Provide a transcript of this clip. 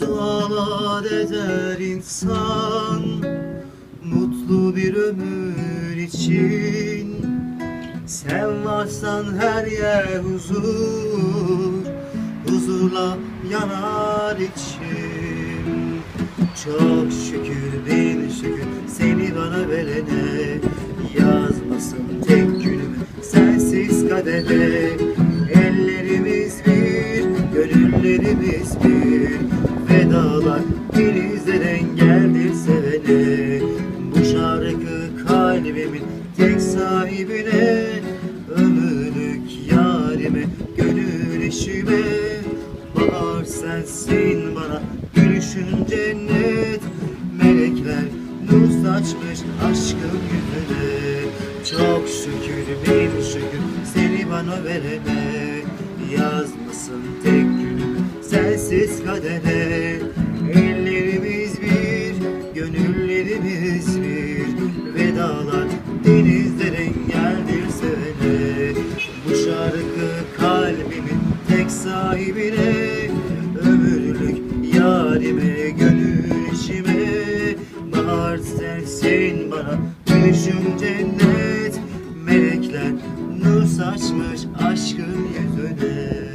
Dualar eder insan Mutlu bir ömür için. Sen varsan her yer huzur Huzurla yanar içim Çok şükür bin şükür Seni bana verene Yazmasın tek günümü Sensiz kadere Ellerimiz bir Gönüllerimiz bir Vedalar denizden geldir sevene. Bu şarkı kalbimin tek sahibine. Ömürlük yarime Gönül eşime Bahar sensin bana Gülüşün cennet. Melekler nur saçmış aşkın yüzüne. Çok şükür bin şükür Seni bana verene. Yazmasın tek günüm Sensiz kadere Bir Vedalar denizlere geldir sevene Bu şarkı kalbimin tek sahibine Ömürlük yarime gönül işime Bahar sensin bana Gülüşün cennet Melekler nur saçmış aşkın yüzüne